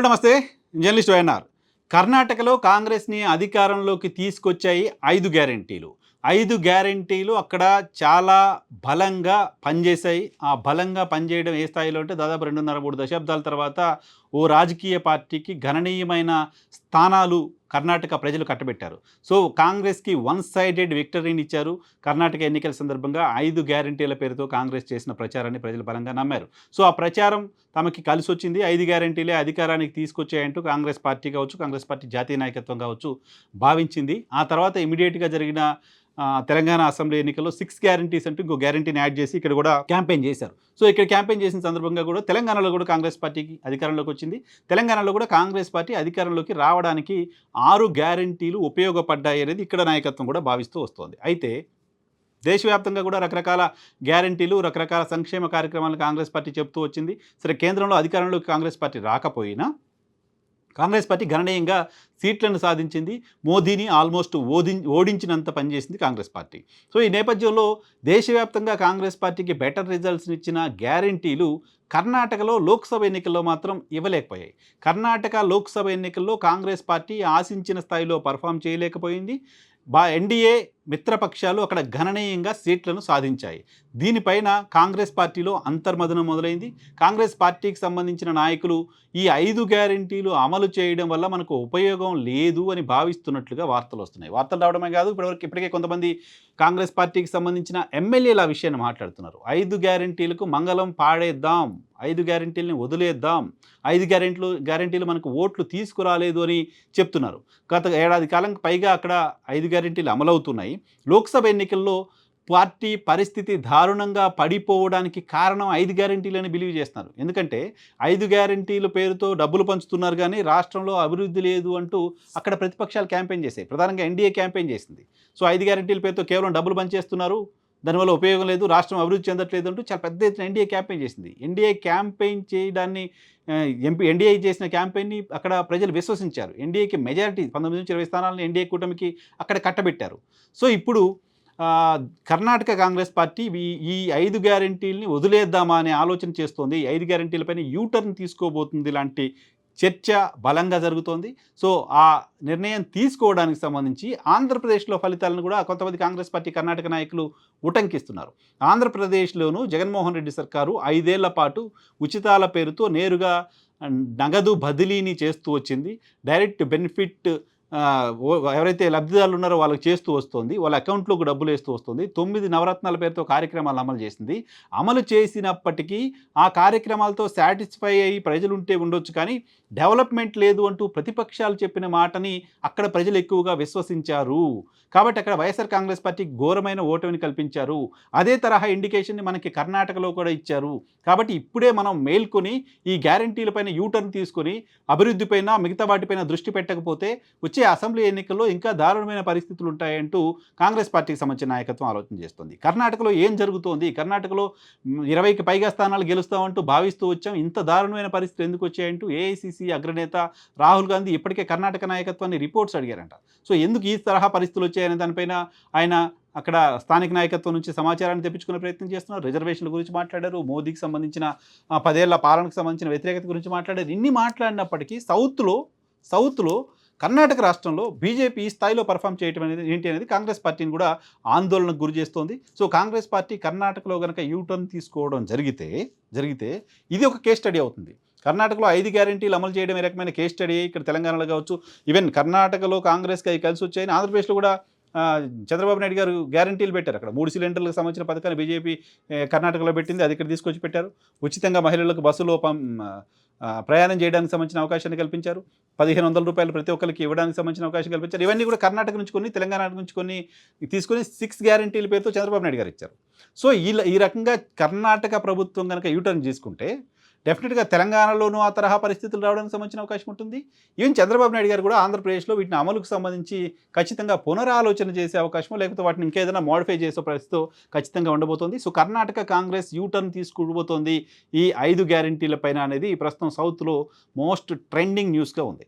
Hello నమస్తే. Journalist Y N R. కర్ణాటకలో కాంగ్రెస్ని అధికారంలోకి తీసుకొచ్చాయి ఐదు గ్యారెంటీలు. ఐదు గ్యారెంటీలు అక్కడ చాలా బలంగా పనిచేశాయి. ఆ బలంగా పనిచేయడం ఏ స్థాయిలో అంటే దాదాపు రెండున్నర మూడు దశాబ్దాల తర్వాత ఓ రాజకీయ పార్టీకి గణనీయమైన స్థానాలు కర్ణాటక ప్రజలు కట్టబెట్టారు. సో కాంగ్రెస్కి వన్ సైడెడ్ విక్టరీని ఇచ్చారు. కర్ణాటక ఎన్నికల సందర్భంగా ఐదు గ్యారెంటీల పేరుతో కాంగ్రెస్ చేసిన ప్రచారాన్ని ప్రజలు బలంగా నమ్మారు. సో ఆ ప్రచారం తమకి కలిసి వచ్చింది ఐదు గ్యారెంటీలే అధికారానికి తీసుకొచ్చాయంటూ కాంగ్రెస్ పార్టీ కావచ్చు కాంగ్రెస్ పార్టీ జాతీయ నాయకత్వం కావచ్చు భావించింది. ఆ తర్వాత ఇమీడియట్గా జరిగిన తెలంగాణ అసెంబ్లీ ఎన్నికల్లో సిక్స్ గ్యారంటీస్ అంటూ ఇంకో గ్యారంటీని యాడ్ చేసి ఇక్కడ కూడా క్యాంపెయిన్ చేశారు. సో ఇక్కడ క్యాంపెయిన్ చేసిన సందర్భంగా కూడా తెలంగాణలో కూడా కాంగ్రెస్ పార్టీకి అధికారంలోకి వచ్చింది. తెలంగాణలో కూడా కాంగ్రెస్ పార్టీ అధికారంలోకి రావడానికి ఆరు గ్యారంటీలు ఉపయోగపడ్డాయి అనేది ఇక్కడ నాయకత్వం కూడా భావిస్తూ వస్తోంది. అయితే దేశవ్యాప్తంగా కూడా రకరకాల గ్యారంటీలు రకరకాల సంక్షేమ కార్యక్రమాలను కాంగ్రెస్ పార్టీ చెప్తూ వచ్చింది. సరే కేంద్రంలో అధికారంలోకి కాంగ్రెస్ పార్టీ రాకపోయినా కాంగ్రెస్ పార్టీ గణనీయంగా సీట్లను సాధించింది. మోదీని ఆల్మోస్ట్ ఓది ఓడించినంత పనిచేసింది కాంగ్రెస్ పార్టీ. సో ఈ నేపథ్యంలో దేశవ్యాప్తంగా కాంగ్రెస్ పార్టీకి బెటర్ రిజల్ట్స్ని ఇచ్చిన గ్యారంటీలు కర్ణాటకలో లోక్సభ ఎన్నికల్లో మాత్రం ఇవ్వలేకపోయాయి. కర్ణాటక లోక్సభ ఎన్నికల్లో కాంగ్రెస్ పార్టీ ఆశించిన స్థాయిలో పర్ఫామ్ చేయలేకపోయింది. బా ఎన్డీఏ మిత్రపక్షాలు అక్కడ గణనీయంగా సీట్లను సాధించాయి. దీనిపైన కాంగ్రెస్ పార్టీలో అంతర్మదనం మొదలైంది. కాంగ్రెస్ పార్టీకి సంబంధించిన నాయకులు ఈ ఐదు గ్యారంటీలు అమలు చేయడం వల్ల మనకు ఉపయోగం లేదు అని భావిస్తున్నట్లుగా వార్తలు వస్తున్నాయి. వార్తలు రావడమే కాదు ఇప్పటివరకు ఇప్పటికే కొంతమంది కాంగ్రెస్ పార్టీకి సంబంధించిన ఎమ్మెల్యేల విషయాన్ని మాట్లాడుతున్నారు. ఐదు గ్యారంటీలకు మంగళం పాడేద్దాం ఐదు గ్యారంటీలని వదిలేద్దాం ఐదు గ్యారెంటీలు గ్యారంటీలు మనకు ఓట్లు తీసుకురాలేదు అని చెప్తున్నారు. గత ఏడాది కాలం పైగా అక్కడ ఐదు గ్యారెంటీలు అమలవుతున్నాయి. లోక్సభ ఎన్నికల్లో పార్టీ పరిస్థితి దారుణంగా పడిపోవడానికి కారణం ఐదు గ్యారెంటీలని బిలీవ్ చేస్తున్నారు. ఎందుకంటే ఐదు గ్యారెంటీల పేరుతో డబ్బులు పంచుతున్నారు కానీ రాష్ట్రంలో అభివృద్ధి లేదు అంటూ అక్కడ ప్రతిపక్షాలు క్యాంపెయిన్ చేశాయి. ప్రధానంగా ఎన్డీఏ క్యాంపెయిన్ చేసింది. సో ఐదు గ్యారెంటీల పేరుతో కేవలం డబ్బులు పంచేస్తున్నారు. దానివల్ల ఉపయోగం లేదు రాష్ట్రం అభివృద్ధి చెందట్లేదు అంటూ చాలా పెద్ద ఎత్తున ఎన్డీఏ క్యాంపెయిన్ చేసింది. ఎన్డీఏ క్యాంపెయిన్ చేయడాన్ని ఎంపీ ఎన్డీఏ చేసిన క్యాంపెయిన్ని అక్కడ ప్రజలు విశ్వసించారు. ఎన్డీఏకి మెజారిటీ పంతొమ్మిది నుంచి ఇరవై స్థానాలను ఎన్డీఏ కూటమికి అక్కడ కట్టబెట్టారు. సో ఇప్పుడు కర్ణాటక కాంగ్రెస్ పార్టీ ఈ ఐదు గ్యారంటీల్ని వదిలేద్దామా అనే ఆలోచన చేస్తోంది. ఐదు గ్యారంటీలపైన యూటర్న్ తీసుకోబోతుంది లాంటి చర్చ బలంగా జరుగుతోంది. సో ఆ నిర్ణయం తీసుకోవడానికి సంబంధించి ఆంధ్రప్రదేశ్లో ఫలితాలను కూడా కొంతమంది కాంగ్రెస్ పార్టీ కర్ణాటక నాయకులు ఉటంకిస్తున్నారు. ఆంధ్రప్రదేశ్లోనూ జగన్మోహన్ రెడ్డి సర్కారు ఐదేళ్ళ పాటు ఉచితాల పేరుతో నేరుగా నగదు బదిలీని చేస్తూ వచ్చింది. డైరెక్ట్ బెనిఫిట్ ఎవరైతే లబ్ధిదారులు ఉన్నారో వాళ్ళకి చేస్తూ వస్తుంది వాళ్ళ అకౌంట్లోకి డబ్బులు వేస్తూ వస్తుంది. తొమ్మిది నవరత్నాల పేరుతో కార్యక్రమాలు అమలు చేసింది. అమలు చేసినప్పటికీ ఆ కార్యక్రమాలతో సాటిస్ఫై అయ్యి ప్రజలు ఉంటే ఉండొచ్చు కానీ డెవలప్మెంట్ లేదు అంటూ ప్రతిపక్షాలు చెప్పిన మాటని అక్కడ ప్రజలు ఎక్కువగా విశ్వసించారు. కాబట్టి అక్కడ వైఎస్ఆర్ కాంగ్రెస్ పార్టీకి ఘోరమైన ఓటమిని కల్పించారు. అదే తరహా ఇండికేషన్ని మనకి కర్ణాటకలో కూడా ఇచ్చారు. కాబట్టి ఇప్పుడే మనం మేల్కొని ఈ గ్యారంటీలపైన యూటర్న్ తీసుకొని అభివృద్ధిపైన మిగతా వాటిపైన దృష్టి పెట్టకపోతే వచ్చే అసెంబ్లీ ఎన్నికల్లో ఇంకా దారుణమైన పరిస్థితులు ఉంటాయంటూ కాంగ్రెస్ పార్టీకి సంబంధించిన నాయకత్వం ఆలోచన చేస్తుంది. కర్ణాటకలో ఏం జరుగుతోంది? కర్ణాటకలో ఇరవైకి పైగా స్థానాలు గెలుస్తామంటూ భావిస్తూ వచ్చాం. ఇంత దారుణమైన పరిస్థితులు ఎందుకు వచ్చాయంటూ ఏఐసిసి అగ్రనేత రాహుల్ గాంధీ ఇప్పటికే కర్ణాటక నాయకత్వాన్ని రిపోర్ట్స్ అడిగారంట. సో ఎందుకు ఈ తరహా పరిస్థితులు వచ్చాయనే దానిపైన ఆయన అక్కడ స్థానిక నాయకత్వం నుంచి సమాచారాన్ని తెప్పించుకునే ప్రయత్నం చేస్తున్నారు. రిజర్వేషన్ల గురించి మాట్లాడారు. మోదీకి సంబంధించిన పదేళ్ళ పాలనకు సంబంధించిన వ్యతిరేకత గురించి మాట్లాడారు. ఇన్ని మాట్లాడినప్పటికీ సౌత్లో సౌత్లో కర్ణాటక రాష్ట్రంలో బీజేపీ ఈ స్థాయిలో పర్ఫామ్ చేయటం అనేది ఏంటి అనేది కాంగ్రెస్ పార్టీని కూడా ఆందోళనకు గురి చేస్తోంది. సో కాంగ్రెస్ పార్టీ కర్ణాటకలో కనుక యూటర్న్ తీసుకోవడం జరిగితే జరిగితే ఇది ఒక కేస్ స్టడీ అవుతుంది. కర్ణాటకలో ఐదు గ్యారంటీలు అమలు చేయడం ఏ రకమైన కేస్ స్టడీ ఇక్కడ తెలంగాణలో కావచ్చు. ఈవెన్ కర్ణాటకలో కాంగ్రెస్కి అవి కలిసి వచ్చాయని ఆంధ్రప్రదేశ్లో కూడా చంద్రబాబు నాయుడు గారు గ్యారంటీలు పెట్టారు. అక్కడ మూడు సిలిండర్లకు సంబంధించిన పథకాన్ని బీజేపీ కర్ణాటకలో పెట్టింది. అది ఇక్కడ తీసుకొచ్చి పెట్టారు. ఉచితంగా మహిళలకు బస్సులో ప్రయాణం చేయడానికి సంబంధించిన అవకాశాన్ని కల్పించారు. పదిహేను వందల రూపాయలు ప్రతి ఒక్కరికి ఇవ్వడానికి సంబంధించిన అవకాశం కల్పించారు. ఇవన్నీ కూడా కర్ణాటక నుంచి కొన్ని తెలంగాణ నుంచి కొన్ని తీసుకొని సిక్స్ గ్యారంటీల పేరుతో చంద్రబాబు నాయుడు గారు ఇచ్చారు. సో ఈ ఈ రకంగా కర్ణాటక ప్రభుత్వం కనుక యూటర్న్ తీసుకుంటే డెఫినెట్గా తెలంగాణలోనూ ఆ తరహా పరిస్థితులు రావడానికి సంబంధించిన అవకాశం ఉంటుంది. ఈవెన్ చంద్రబాబు నాయుడు గారు కూడా ఆంధ్రప్రదేశ్లో వీటిని అమలుకు సంబంధించి ఖచ్చితంగా పునరాలోచన చేసే అవకాశం లేకపోతే వాటిని ఇంకేదైనా మోడిఫై చేసే పరిస్థితి ఖచ్చితంగా ఉండబోతోంది. So Karnataka Congress U turn తీసుకుపోతోంది. ఈ ఐదు గ్యారంటీల పైన అనేది ప్రస్తుతం సౌత్లో మోస్ట్ ట్రెండింగ్ న్యూస్గా ఉంది.